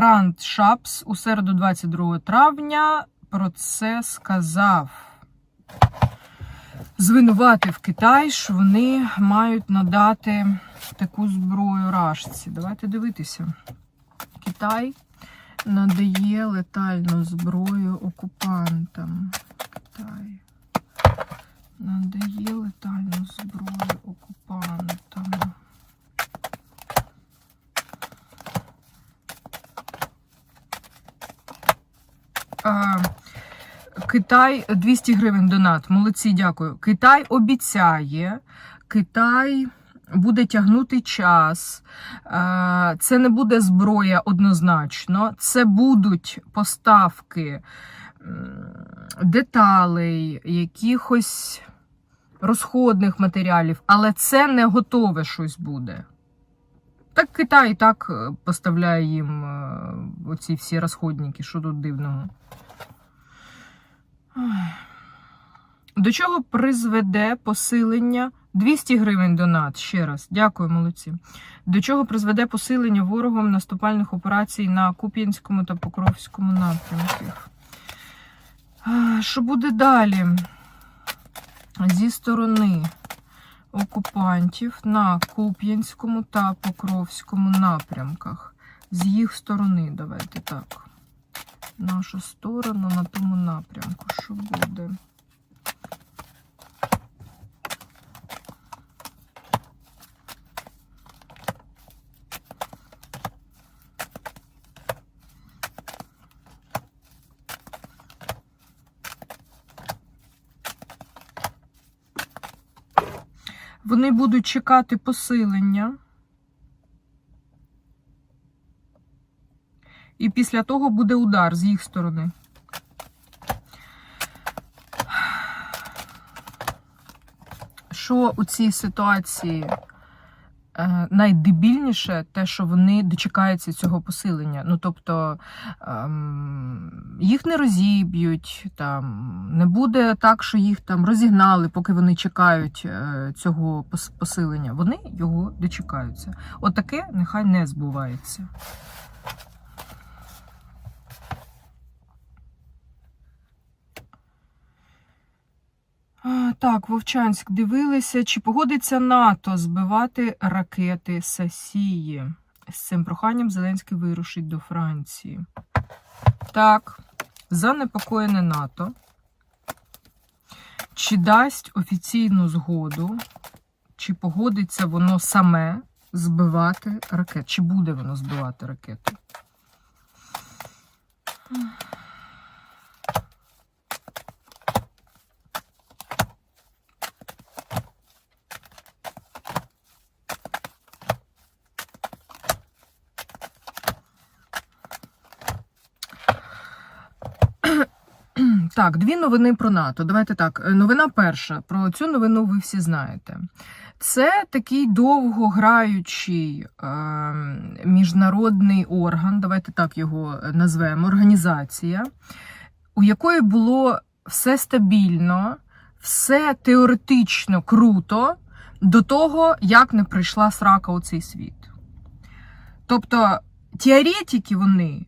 Грант Шапс у середу 22 травня про це сказав. Звинуватив Китай, що вони мають надати таку зброю рашці. Давайте дивитися. Китай надає летальну зброю окупантам. Китай надає летальну зброю окупантам. А, Китай 200 гривень донат. Молодці, дякую. Китай обіцяє, Китай буде тягнути час. Е, Це не буде зброя однозначно. Це будуть поставки деталей, якихось розходних матеріалів, але це не готове щось буде. Так Китай і так е, поставляє їм е, оці всі розходники, що тут дивного. До чого призведе посилення 200 гривень донат ще раз. Дякую, молодці. До чого призведе посилення ворогом наступальних операцій на Куп'янському та Покровському напрямках? Що буде далі? Зі сторони окупантів на Куп'янському та Покровському напрямках. З їх сторони, давайте так. Нашу сторону на тому напрямку. Що буде? Вони будуть чекати посилення. І після того буде удар з їх сторони. Що у цій ситуації найдебільніше, те, що вони дочекаються цього посилення. Ну, тобто ем, їх не розіб'ють, там, не буде так, що їх там розігнали, поки вони чекають е, цього пос- посилення. Вони його дочекаються. Отаке нехай не збувається. А, Так, Вовчанськ дивилися, чи погодиться НАТО збивати ракети Сасії. З цим проханням Зеленський вирушить до Франції. Так, занепокоєне НАТО. Чи дасть офіційну згоду, чи погодиться воно саме збивати ракети? Чи буде воно збивати ракети? Так, дві новини про НАТО. Давайте так. е, Новина перша. Про цю новину ви всі знаєте. Це такий довгограючий е, міжнародний орган, давайте так його е, назвемо, організація, у якої було все стабільно, все теоретично круто до того, як не прийшла срака у цей світ. Тобто теоретики вони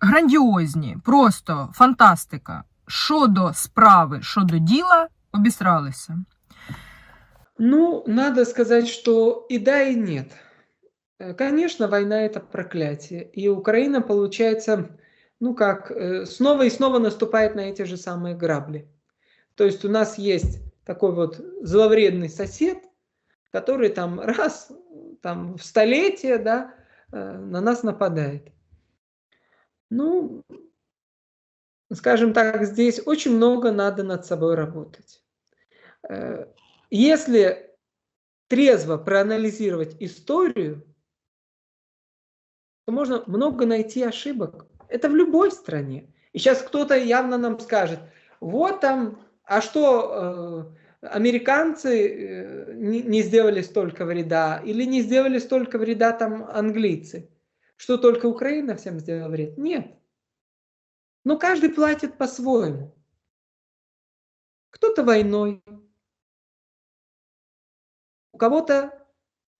грандіозні, просто фантастика. Щодо справи, щодо діла, обісралися. Ну, надо сказать, что и да, и нет. Э, Конечно, война это проклятие. И Украина, получается, ну как, э, снова и снова наступает на эти же самые грабли. То есть у нас есть такой вот зловредный сосед, который там раз там, в столетие да, э, на нас нападает. Ну, скажем так, здесь очень много надо над собой работать. Э, Если трезво проанализировать историю, то можно много найти ошибок. Это в любой стране. И сейчас кто-то явно нам скажет, вот там, а что э, американцы э, не, не сделали столько вреда, или не сделали столько вреда там английцы? Что только Украина всем сделала вред? Нет. Но каждый платит по-своему. Кто-то войной, у кого-то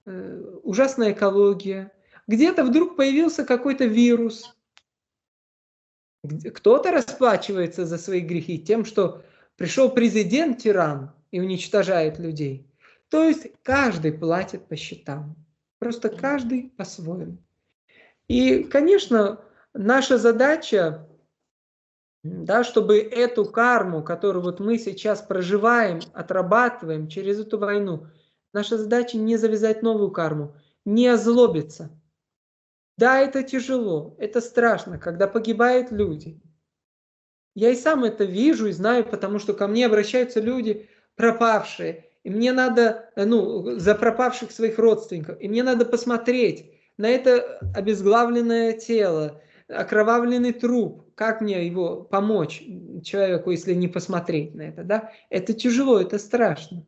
э, ужасная экология, где-то вдруг появился какой-то вирус, Кто-то расплачивается за свои грехи тем, что пришел президент-тиран и уничтожает людей. То есть каждый платит по счетам. Просто каждый по-своему. И, конечно, наша задача, да, чтобы эту карму, которую вот мы сейчас проживаем, отрабатываем через эту войну, наша задача не завязать новую карму, не озлобиться. Да, это тяжело, это страшно, когда погибают люди. Я и сам это вижу и знаю, потому что ко мне обращаются люди пропавшие, и мне надо, э, ну, за пропавших своих родственников, и мне надо посмотреть на это обезглавленное тело, окровавленный труп, как мне его помочь человеку, если не посмотреть на это, да? Это тяжело, это страшно.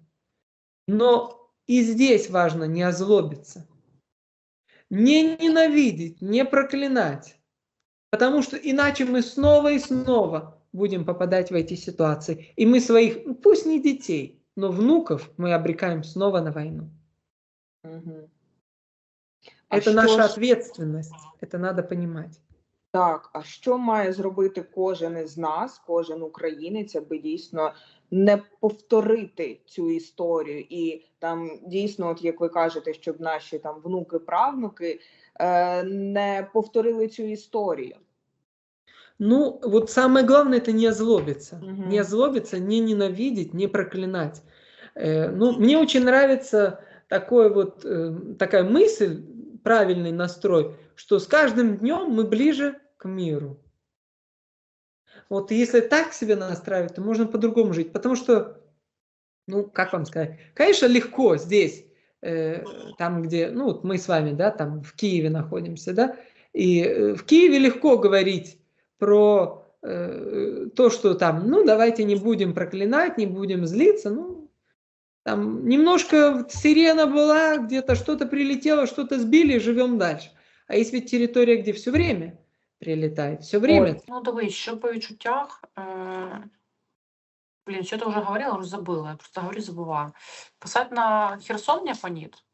Но и здесь важно не озлобиться, не ненавидеть, не проклинать, потому что иначе мы снова и снова будем попадать в эти ситуации. И мы своих, ну, пусть не детей, но внуков мы обрекаем снова на войну. А Это наша ж- ответственность, это надо понимать. Так, а що має зробити кожен із нас, кожен українець, аби дійсно не повторити цю історію, і там дійсно, от як ви кажете, щоб наші там внуки, правнуки е, не повторили цю історію? Ну, вот самое главное это не озлобиться. Мгм. Не озлобиться, не ненавидеть, не проклинать. Э, ну, мне очень нравится такой вот, э, такая мысль, правильный настрой, что с каждым днем мы ближе к миру. Вот если так себя настраивать, то можно по-другому жить. Потому что, ну, как вам сказать, конечно, легко здесь, э, там, где, ну, вот мы с вами, да, там в Киеве находимся, да, и э, в Киеве легко говорить про э, то, что там, ну, давайте не будем проклинать, не будем злиться, ну, там немножко сирена была, где-то что-то прилетело, что-то сбили, живем дальше. А есть ведь территория, где все время прилетает, все время. Ну, дивись, що по відчуттях. Е... Блін, що ти вже говорила, вже забыла. Я просто говорю, забываю. Касательно Херсон мне фонит.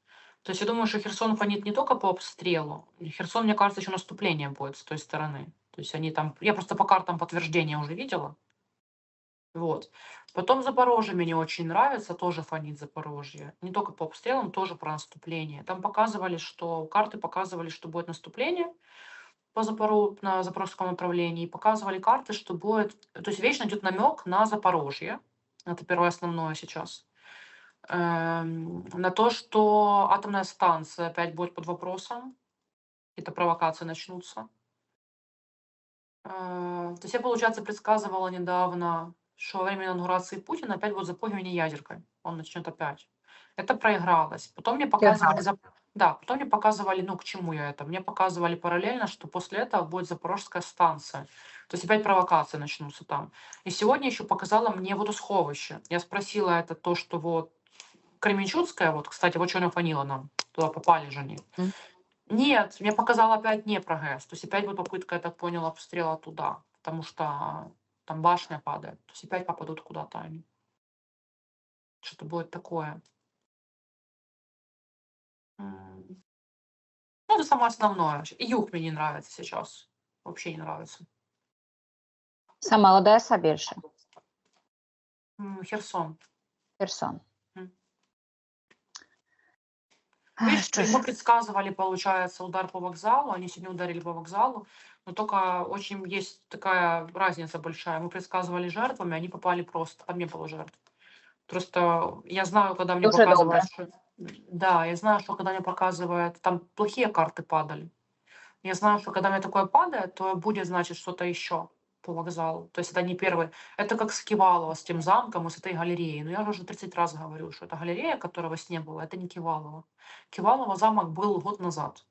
То есть я думаю, что Херсон фонит не только по обстрелу. Херсон, мне кажется, еще наступление будет с той стороны. То есть они там... Я просто по картам подтверждения уже видела. Вот. Потом Запорожье мне очень нравится, тоже фонит Запорожье. Не только по обстрелам, тоже про наступление. Там показывали, что... Карты показывали, что будет наступление по Запору... на Запорожском направлении. Показывали карты, что будет... То есть вечно идет намек на Запорожье. Это первое основное сейчас. Эм, на то, что атомная станция опять будет под вопросом. Какие-то провокации начнутся. Э, То есть я, получается, предсказывала недавно, что во время инаугурации Путина опять будет запугивание ядеркой. Он начнет опять. Это проигралось. Потом мне показывали... зап- Да, потом мне показывали, ну, к чему я это? Мне показывали параллельно, что после этого будет Запорожская станция. То есть опять провокации начнутся там. И сегодня еще показала мне водосховище. Я спросила, это то, что вот Кременчуцкая, вот, кстати, вот что фанила нам. Туда попали же они. Нет, мне показала опять Днепрогэс. То есть опять будет попытка, я так поняла, обстрела туда. Потому что там башня падает. То есть опять попадут куда-то они. Что-то будет такое. Ну, это самое основное. И юг мне не нравится сейчас. Вообще не нравится. Саме Одеса більше. М, Херсон. Херсон. А, Видишь, ж, мы предсказывали, получается, удар по вокзалу. Они сегодня ударили по вокзалу. Но только очень есть такая разница большая. Мы предсказывали жертвами, они попали просто. Там не было жертв. Просто я знаю, когда мне Дуже показывают, добре. что... Да, я знаю, что когда мне показывают, там плохие карты падали. Я знаю, что когда мне такое падает, то будет, значит, что-то еще по вокзалу. То есть это не первый. Это как с Кивалова, с тем замком и с этой галереей. Но я же уже 30 раз говорю, что это галерея, которая во сне была, это не Кивалова. Кивалова замок был год назад.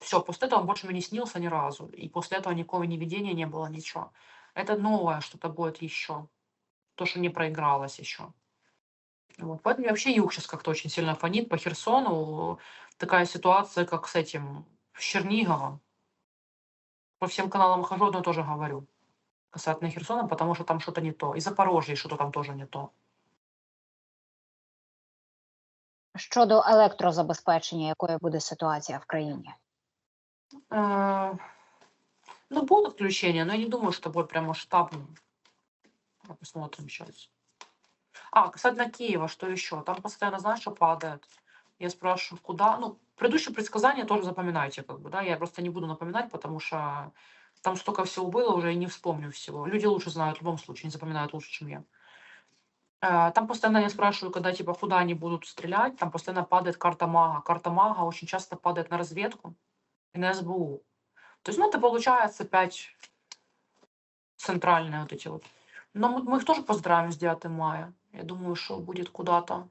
Все, после этого он больше мне не снился ни разу. И после этого никакого ни видения не было, ничего. Это новое что-то будет еще. То, что не проигралось еще. Вот. Поэтому мне вообще юг сейчас как-то очень сильно фонит по Херсону. Такая ситуация, как с этим, с Черниговым. По всем каналам хожу, одно тоже говорю. Касательно Херсона, потому что там что-то не то. И Запорожье что-то там тоже не то. щодо електрозабезпечення, якою буде ситуація в країні? Э, Ну, будут отключения, но я не думаю, что будет прям масштабным. А, Посмотрим сейчас. А, касательно Киева, что еще? Там постоянно, знаешь, что падает? Я спрашиваю, куда? Ну, предыдущие предсказания тоже запоминайте, как бы, да, я просто не буду напоминать, потому что там столько всего было, уже и не вспомню всего. Люди лучше знают в любом случае, не запоминают лучше, чем я. Э, Там постоянно я спрашиваю, когда типа куда они будут стрелять, там постоянно падает карта мага. Карта мага очень часто падает на разведку и на СБУ. То есть, ну, это получается опять центральные вот эти вот. Но мы, мы их тоже поздравим с 9 мая. Я думаю, что будет куда-то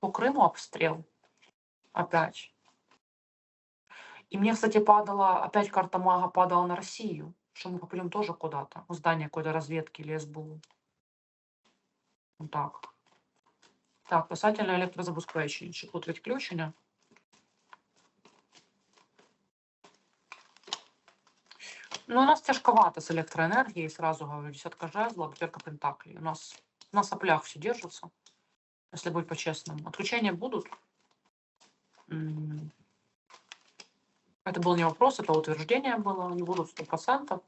по Крыму обстрел опять. И мне, кстати, падала, опять карта мага падала на Россию, что мы попадем тоже куда-то, в здание какой-то разведки или СБУ. Вот так. Так, касательно електрозабезпечення. Чи тут відключення? Ну, у нас тяжковато с электроэнергией, сразу говорю, десятка жезлов, пятерка пентаклей. У нас на соплях все держится, если быть по-честному. Отключения будут. Это был не вопрос, это утверждение было, не будут сто процентов.